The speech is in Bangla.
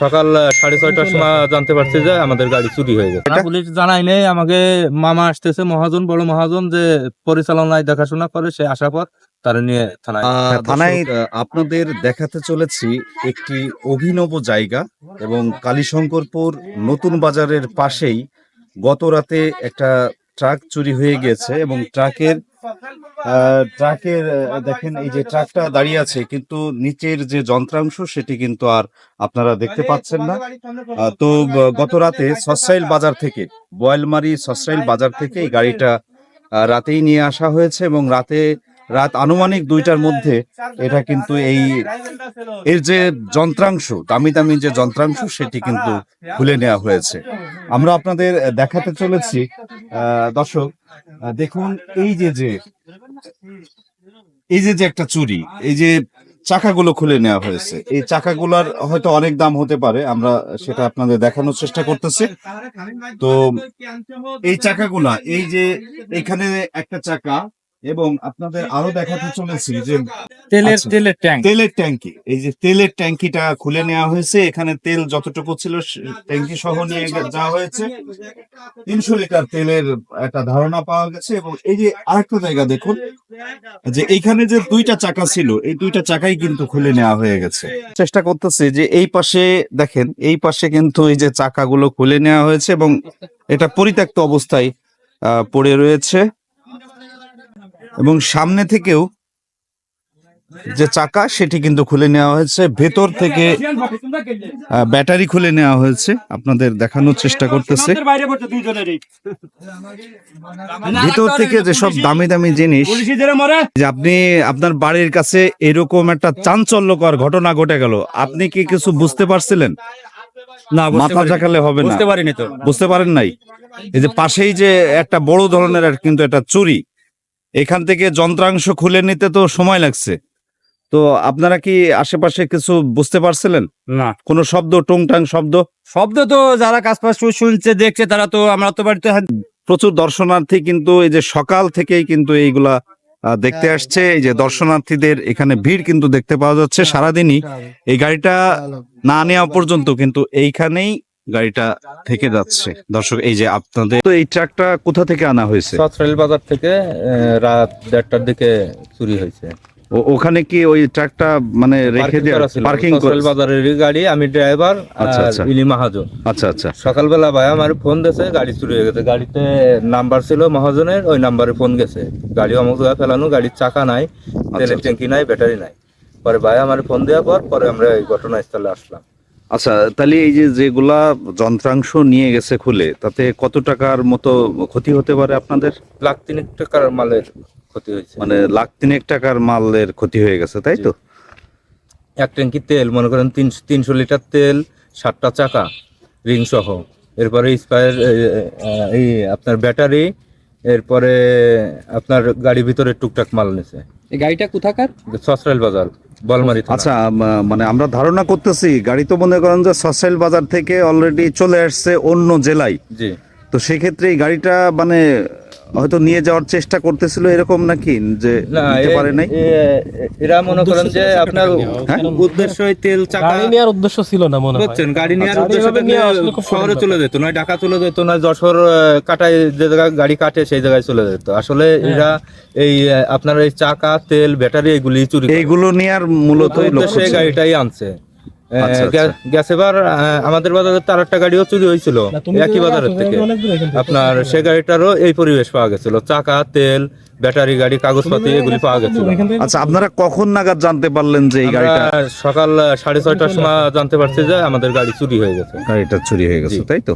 সকাল সাড়ে ছয়টার সময় জানতে পারছি যে আমাদের গাড়ি চুরি হয়ে গেছে। পুলিশ জানাই নেই আমাকে মামা আসতেছে মহাজন বড় মহাজন যে পরিচালনায় দেখাশোনা করে সে আসার পর তারা নিয়ে থানায় হ্যাঁ, থানায়- আপনাদের দেখাতে চলেছি একটি অভিনব জায়গা এবং কালীশঙ্করপুর নতুন বাজারের পাশেই গত রাতে একটা ট্রাক চুরি হয়ে গেছে এবং ট্রাকের ট্রাকের দেখেন এই যে ট্রাকটা দাঁড়িয়ে আছে, কিন্তু নিচের যে যন্ত্রাংশ সেটি কিন্তু আর আপনারা দেখতে পাচ্ছেন না। তো গত রাতে সসরাইল বাজার থেকে, বয়েলমারি সসরাইল বাজার থেকে এই গাড়িটা রাতেই নিয়ে আসা হয়েছে এবং রাতে রাত আনুমানিক দুইটার মধ্যে এটা কিন্তু এই এর যে যন্ত্রাংশ, দামি দামি যে যন্ত্রাংশ, সেটি কিন্তু খুলে নেওয়া হয়েছে। আমরা আপনাদের দেখাতে চলেছি দর্শক দেখুন এই যে যে, এই যে যে একটা চুরি, এই যে চাকাগুলো খুলে নেওয়া হয়েছে। এই চাকাগুলোর হয়তো অনেক দাম হতে পারে, আমরা সেটা আপনাদের দেখানোর চেষ্টা করতেছি। তো এই চাকাগুলা, এই যে এখানে একটা চাকা এবং আপনাদের আরও দেখাতে চলেছি যে তেলের আচ্ছা। তেলের ট্যাঙ্ক। তেলের ট্যাঙ্কি। এই যে তেলের ট্যাঙ্কিটা খুলে নেওয়া হয়েছে। এখানে তেল যতটুকু ছিল সে- ট্যাঙ্কি সহ নিয়ে যাওয়া হয়েছে। তিনশো লিটার তেলের একটা ধারণা পাওয়া গেছে। এবং এই যে আরেকটা জায়গা দেখুন যে এইখানে যে দুইটা চাকা ছিল এই দুইটা চাকাই কিন্তু খুলে নেওয়া হয়ে গেছে। চেষ্টা করতেছে যে এই পাশে দেখেন এই পাশে কিন্তু এই যে চাকাগুলো খুলে নেওয়া হয়েছে এবং এটা পরিত্যক্ত অবস্থায় আহ, পড়ে রয়েছে। এবং সামনে থেকেও যে চাকা সেটি কিন্তু খুলে নেওয়া হয়েছে। ভেতর থেকে ব্যাটারি খুলে নেওয়া হয়েছে। আপনাদের দেখানোর চেষ্টা করতেছে। ভেতর থেকে যেসব দামি দামি জিনিস যে আপনি আপনার বাড়ির কাছে এরকম একটা চাঞ্চল্যকর ঘটনা ঘটে গেল আপনি কি কিছু বুঝতে পারছিলেন? না মাথা ঝাঁকালে হবে না। বুঝতে পারিনি তো। বুঝতে পারেন নাই? এই যে পাশেই যে একটা বড় ধরনের কিন্তু একটা চুরি এখান থেকে যন্ত্রাংশ খুলে নিতে তো সময় লাগছে। তো আপনারা কি আশেপাশে কিছু বুঝতে পারছিলেন? না। কোনো শব্দ টুংটাং শব্দ? শব্দ তো যারা কাজ পাশ শুনছে দেখছে তারা তো আমরা তো বাড়িতে প্রচুর দর্শনার্থী কিন্তু এই যে সকাল থেকেই কিন্তু এইগুলা দেখতে আসছে। এই যে দর্শনার্থীদের এখানে ভিড় কিন্তু দেখতে পাওয়া যাচ্ছে সারাদিনই। এই গাড়িটা না নেওয়া পর্যন্ত কিন্তু এইখানেই গাড়িটা থেকে যাচ্ছে। দর্শক এই যে আপনাদের তো এই ট্রাকটা কোথা থেকে আনা হয়েছে? সসরাইল বাজার থেকে আহ, রাত দেড়টার দিকে চুরি হয়েছে। ওখানে কি ওই ট্রাকটা মানে রেখে দেওয়া পার্কিং সসরাইল বাজারের গাড়ি আমি ড্রাইভার আচ্ছা, আচ্ছা। ইলি মাহাজন। আচ্ছা আচ্ছা। সকালবেলা ভাই আমার ফোন দিয়েছে গাড়ি চুরি হয়ে গেছে। গাড়িতে নাম্বার ছিল মহাজনের ওই নাম্বারে ফোন গেছে। গাড়ি অমুক জায়গায় ফেলানো গাড়ির চাকা নাই তেলের আচ্ছা। ট্যাঙ্কি নাই ব্যাটারি নাই। পরে ভাই আমার ফোন দেওয়ার পর পরে আমরা এই ঘটনাস্থলে আসলাম। আচ্ছা তাহলে এই যে যেগুলা যন্ত্রাংশ নিয়ে গেছে খুলে তাতে কত টাকার মতো ক্ষতি হতে পারে আপনাদের? লাখ তিনেক টাকার মালের ক্ষতি হয়েছে। মানে লাখ তিনেক টাকার মালের ক্ষতি হয়ে গেছে তাই তো? এক ট্যাঙ্কি তেল মনে করেন তিনশো তিনশো লিটার তেল সাতটা চাকা রিং সহ। এরপরে স্পায়ার এই আপনার ব্যাটারি এরপরে আপনার গাড়ির ভিতরে টুকটাক মাল নিছে। এই গাড়িটা কোথাকার? সসরাইল বাজার। বলমারি আচ্ছা মানে আমরা ধারণা করতেছি গাড়ি তো মনে করেন যে সসাইল বাজার থেকে অলরেডি চলে আসছে অন্য জেলায়। জি। তো সেক্ষেত্রে এই গাড়িটা মানে হয়তো নিয়ে যাওয়ার চেষ্টা করতেছিল এরকম নাকি যে না নিতে পারে নাই? এরা মনে করেন যে আপনার উদ্দেশ্য তেল চাকা গাড়ি নেওয়ার উদ্দেশ্য ছিল না মনে হয়। বুঝছেন গাড়ি নেওয়ার আচ্ছা, উদ্দেশ্য নিয়ে খুব শহরে চলে যেত নয় ঢাকা চলে যেত নয় যশোর আহ, কাটায় যে জায়গায় গাড়ি কাটে সেই জায়গায় চলে যেত। আসলে হ্যাঁ। এরা এই আপনার এই চাকা তেল ব্যাটারি এগুলি চুরি করে। এইগুলো নেয়ার মূলতই লক্ষ্য উদ্দেশ্যে। গাড়িটাই আনছে। আহ, আচ্ছা, আচ্ছা। গ্যাস এবার আমাদের বাজারে তার একটা গাড়িও চুরি হয়েছিল। একই বাজারের থেকে। আপনার সে গাড়িটারও এই পরিবেশ পাওয়া গেছিল। চাকা তেল ব্যাটারি গাড়ি কাগজপাতি এগুলি পাওয়া গেছিল। আচ্ছা আপনারা কখন নাগাদ জানতে পারলেন যে এই গাড়ি গাড়িটা সকাল সাড়ে ছয়টার সময় জানতে পারছি যে আমাদের গাড়ি চুরি হয়ে গেছে। গাড়িটা চুরি হয়ে গেছে। তাই তো?